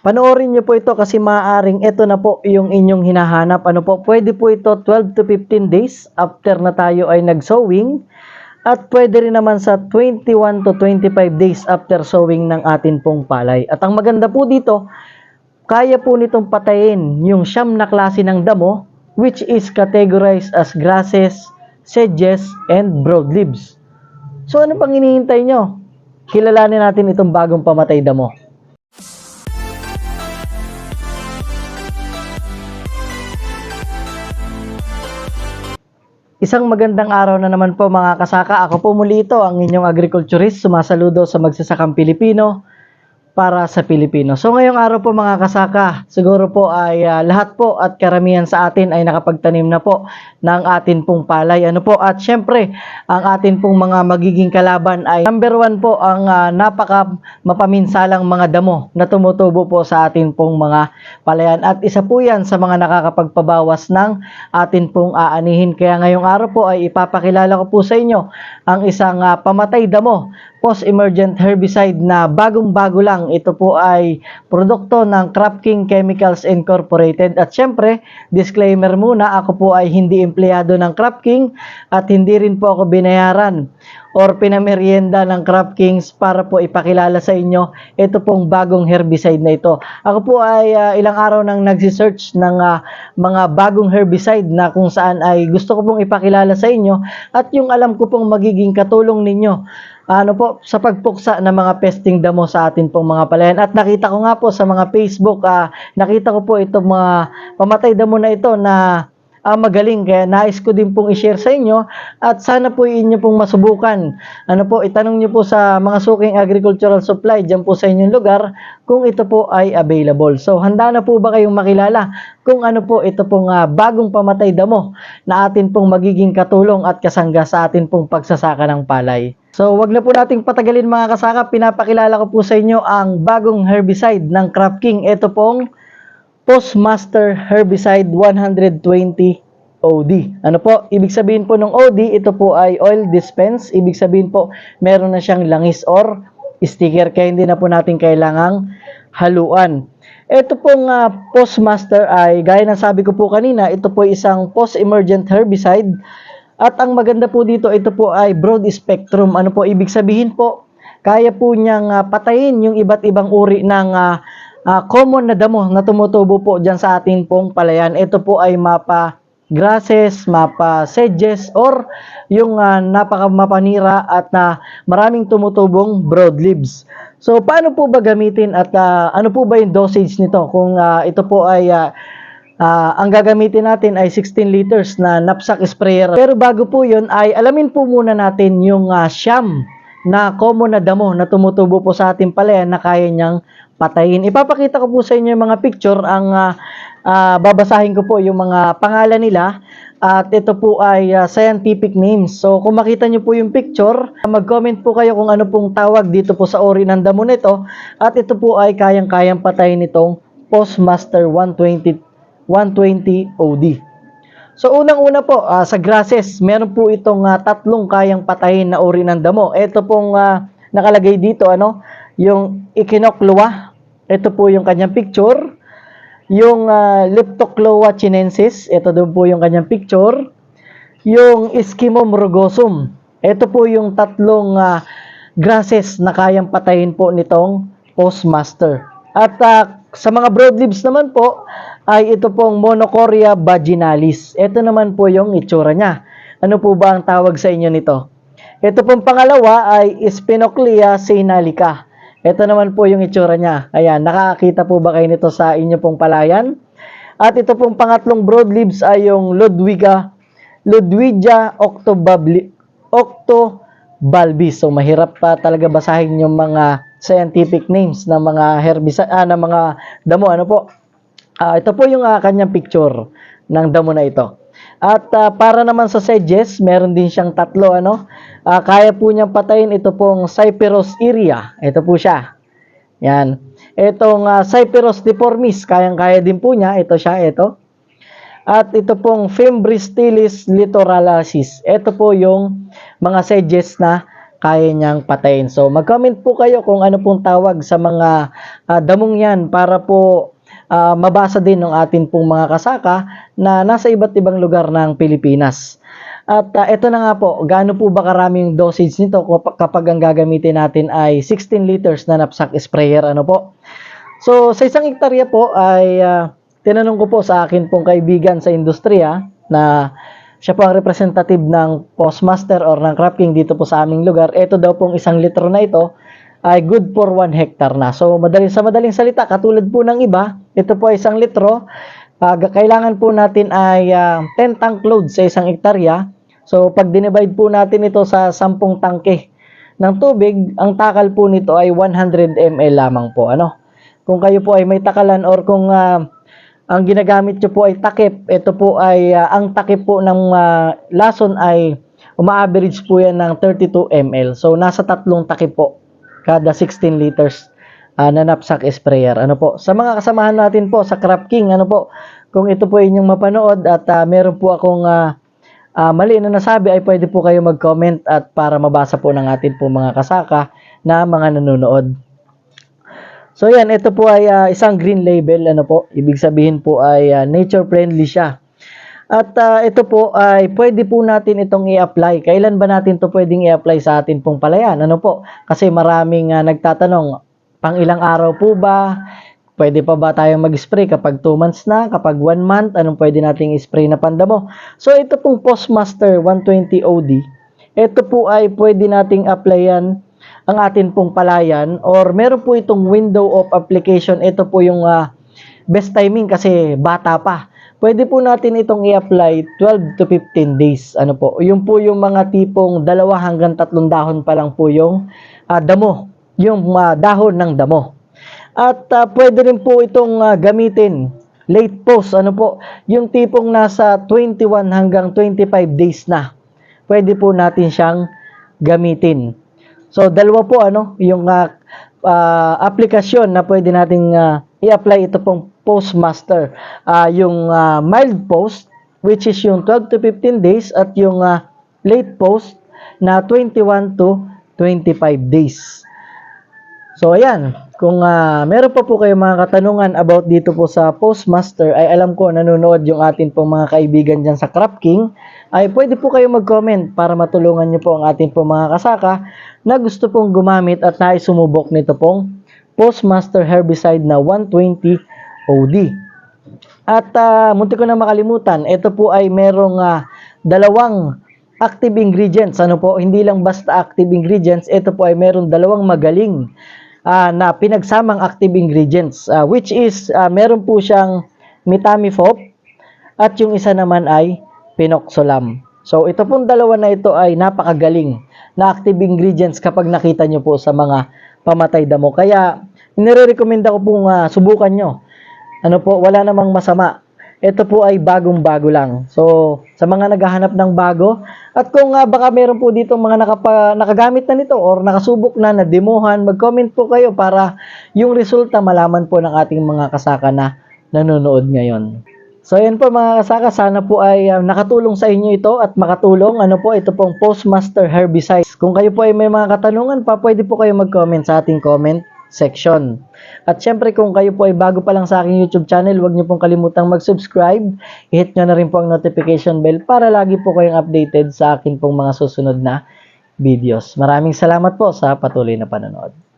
Panoorin niyo po ito kasi maaaring ito na po yung inyong hinahanap. Ano po, pwede po ito 12 to 15 days after na tayo ay nag-sowing. At pwede rin naman sa 21 to 25 days after sowing ng atin pong palay. At ang maganda po dito, kaya po nitong patayin yung siyam na klase ng damo which is categorized as grasses, sedges, and broadleaves. So ano pang hinihintay nyo? Kilalanin natin itong bagong pamatay damo. Isang magandang araw na naman po mga kasaka. Ako po muli ito, ang inyong agriculturist, sumasaludo sa magsasakang Pilipino para sa Pilipino. So ngayong araw po mga kasaka, siguro po ay ah, lahat po at karamihan sa atin ay nakapagtanim na po ng atin pong palay. Ano po? At syempre, ang atin pong mga magiging kalaban ay number one po ang ah, napaka mapaminsalang mga damo na tumutubo po sa atin pong mga palayan. At isa po yan sa mga nakakapagpabawas ng atin pong aanihin. Kaya ngayong araw po ay ipapakilala ko po sa inyo ang isang ah, pamatay damo post-emergent herbicide na bagong-bago lang. Ito po ay produkto ng Crop King Chemicals Incorporated. At syempre, disclaimer muna, ako po ay hindi empleyado ng Crop King at hindi rin po ako binayaran or pinamerienda ng Crop Kings para po ipakilala sa inyo ito pong bagong herbicide na ito. Ako po ay ah, ilang araw nang nagsisearch ng ah, mga bagong herbicide na kung saan ay gusto ko pong ipakilala sa inyo at yung alam ko pong magiging katulong ninyo ano po, sa pagpuksa ng mga pesting damo sa atin pong mga palayan. At nakita ko nga po sa mga Facebook, ah, nakita ko po itong mga pamatay damo na ito na ah, magaling. Kaya nais ko din pong i-share sa inyo at sana po inyo pong masubukan. Ano po, itanong niyo po sa mga suking agricultural supply dyan po sa inyong lugar kung ito po ay available. So, handa na po ba kayong makilala kung ano po ito pong ah, bagong pamatay damo na atin pong magiging katulong at kasangga sa atin pong pagsasaka ng palay. So, wag na po nating patagalin mga kasaka. Pinapakilala ko po sa inyo ang bagong herbicide ng Crop King. Ito pong Postmaster Herbicide 120 OD. Ano po? Ibig sabihin po ng OD, ito po ay oil dispense. Ibig sabihin po, meron na siyang langis or sticker kaya hindi na po natin kailangang haluan. Ito pong ah, Postmaster ay, gaya ng sabi ko po kanina, ito po isang post-emergent herbicide at ang maganda po dito, ito po ay broad spectrum. Ano po ibig sabihin po? Kaya po niyang ah, patayin yung iba't ibang uri ng ah, ah, common na damo na tumutubo po dyan sa ating pong palayan. Ito po ay mapa grasses, mapa sedges, or yung uh, napaka mapanira at na maraming tumutubong broadleaves. So, paano po ba gamitin at ah, ano po ba yung dosage nito? Kung ah, ito po ay ah, Ah, ang gagamitin natin ay 16 liters na knapsack sprayer. Pero bago po 'yun ay alamin po muna natin yung ah, siyam na common na damo na tumutubo po sa ating palayan na kaya niyang patayin. Ipapakita ko po sa inyo yung mga picture. Ang ah, ah, babasahin ko po yung mga pangalan nila at ito po ay ah, scientific names. So kung makita niyo po yung picture, mag-comment po kayo kung ano pong tawag dito po sa ori ng damo nito at ito po ay kayang-kayang patayin nitong Postmaster 120 120 OD. So unang-una po ah, sa grasses, meron po itong ah, tatlong kayang patayin na uri ng damo. Ito pong ah, nakalagay dito ano, yung Echinoclua. Ito po yung kanyang picture. Yung uh, Leptocloa chinensis, ito doon po yung kanyang picture. Yung Eskimum rugosum. Ito po yung tatlong ah, grasses na kayang patayin po nitong Postmaster. At ah, sa mga broadleaves naman po, ay ito pong Monocoria vaginalis. Ito naman po yung itsura niya. Ano po ba ang tawag sa inyo nito? Ito pong pangalawa ay Spinoclea sinalica. Ito naman po yung itsura niya. Ayan, nakakita po ba kayo nito sa inyo pong palayan? At ito pong pangatlong broadleaves ay yung Ludwiga Ludwigia octobabli, octobalbis. So mahirap pa talaga basahin yung mga scientific names ng mga herbicide ah, ng mga damo ano po. Ah, ito po yung ah, kanyang picture ng damo na ito. At ah, para naman sa sedges, meron din siyang tatlo ano. Ah, kaya po niyang patayin ito pong Cyperus iria. Ito po siya. Yan. Itong uh, Cyperus deformis, kayang-kaya din po niya. Ito siya, ito. At ito pong Fimbristilis litoralacis. Ito po yung mga sedges na kaya niyang patayin. So mag-comment po kayo kung ano pong tawag sa mga ah, damong yan para po ah, mabasa din ng atin pong mga kasaka na nasa iba't ibang lugar ng Pilipinas. At ah, ito na nga po, gaano po ba karaming dosage nito kapag, ang gagamitin natin ay 16 liters na knapsack sprayer ano po. So sa isang hektarya po ay ah, tinanong ko po sa akin pong kaibigan sa industriya na siya po ang representative ng postmaster or ng crop king dito po sa aming lugar. Ito daw pong isang litro na ito ay good for 1 hectare na. So madaling sa madaling salita, katulad po ng iba, ito po ay isang litro. Ga- kailangan po natin ay ah, 10 tank load sa isang hektarya. So pag dinivide po natin ito sa 10 tangke ng tubig, ang takal po nito ay 100 ml lamang po. Ano? Kung kayo po ay may takalan or kung ah, ang ginagamit nyo po ay takip, ito po ay ah, ang takip po ng ah, lason ay uma-average po yan ng 32 ml. So nasa tatlong takip po kada 16 liters ah, na knapsack sprayer. Ano po? Sa mga kasamahan natin po sa Crop King, ano po? Kung ito po inyong mapanood at ah, meron po akong ah, ah, mali na nasabi ay pwede po kayo mag-comment at para mabasa po ng atin po mga kasaka na mga nanonood. So yan, ito po ay ah, isang green label, ano po, ibig sabihin po ay ah, nature friendly siya. At ah, ito po ay pwede po natin itong i-apply. Kailan ba natin to pwedeng i-apply sa atin pong palayan? Ano po? Kasi maraming ah, nagtatanong, pang ilang araw po ba? Pwede pa ba tayong mag-spray kapag 2 months na? Kapag 1 month, anong pwede nating i-spray na pandamo? So ito pong Postmaster 120 OD, ito po ay pwede nating applyan ang atin pong palayan or meron po itong window of application. Ito po yung ah, best timing kasi bata pa. Pwede po natin itong i-apply 12 to 15 days. Ano po? Yung po yung mga tipong dalawa hanggang tatlong dahon pa lang po yung ah, damo. Yung ah, dahon ng damo. At ah, pwede rin po itong ah, gamitin late post. Ano po? Yung tipong nasa 21 hanggang 25 days na. Pwede po natin siyang gamitin. So dalawa po ano, yung ah, ah, aplikasyon na pwede nating ah, i-apply ito pong Postmaster. Ah, yung ah, mild post which is yung 12 to 15 days at yung ah, late post na 21 to 25 days. So ayan, kung ah, meron pa po kayo mga katanungan about dito po sa Postmaster, ay alam ko nanonood yung atin pong mga kaibigan dyan sa Crop King, ay pwede po kayo mag-comment para matulungan nyo po ang atin pong mga kasaka na gusto pong gumamit at nais sumubok nito pong Postmaster Herbicide na 120 OD. At ah, munti ko na makalimutan, ito po ay merong ah, dalawang active ingredients. Ano po, hindi lang basta active ingredients, ito po ay merong dalawang magaling ah, na pinagsamang active ingredients ah, which is ah, meron po siyang metamifop at yung isa naman ay pinoxolam. So ito pong dalawa na ito ay napakagaling na active ingredients kapag nakita nyo po sa mga pamatay damo. Kaya nire-recommend ko pong ah, subukan nyo. Ano po, wala namang masama. Ito po ay bagong-bago lang. So, sa mga naghahanap ng bago, at kung ah, baka meron po dito mga nakapa, nakagamit na nito or nakasubok na na demohan, mag-comment po kayo para yung resulta malaman po ng ating mga kasaka na nanonood ngayon. So ayan po mga kasaka, sana po ay ah, nakatulong sa inyo ito at makatulong. Ano po, ito pong Postmaster Herbicide. Kung kayo po ay may mga katanungan pa, pwede po kayo mag-comment sa ating comment section. At syempre kung kayo po ay bago pa lang sa aking YouTube channel, huwag niyo pong kalimutang mag-subscribe. I-hit nyo na rin po ang notification bell para lagi po kayong updated sa akin pong mga susunod na videos. Maraming salamat po sa patuloy na panonood.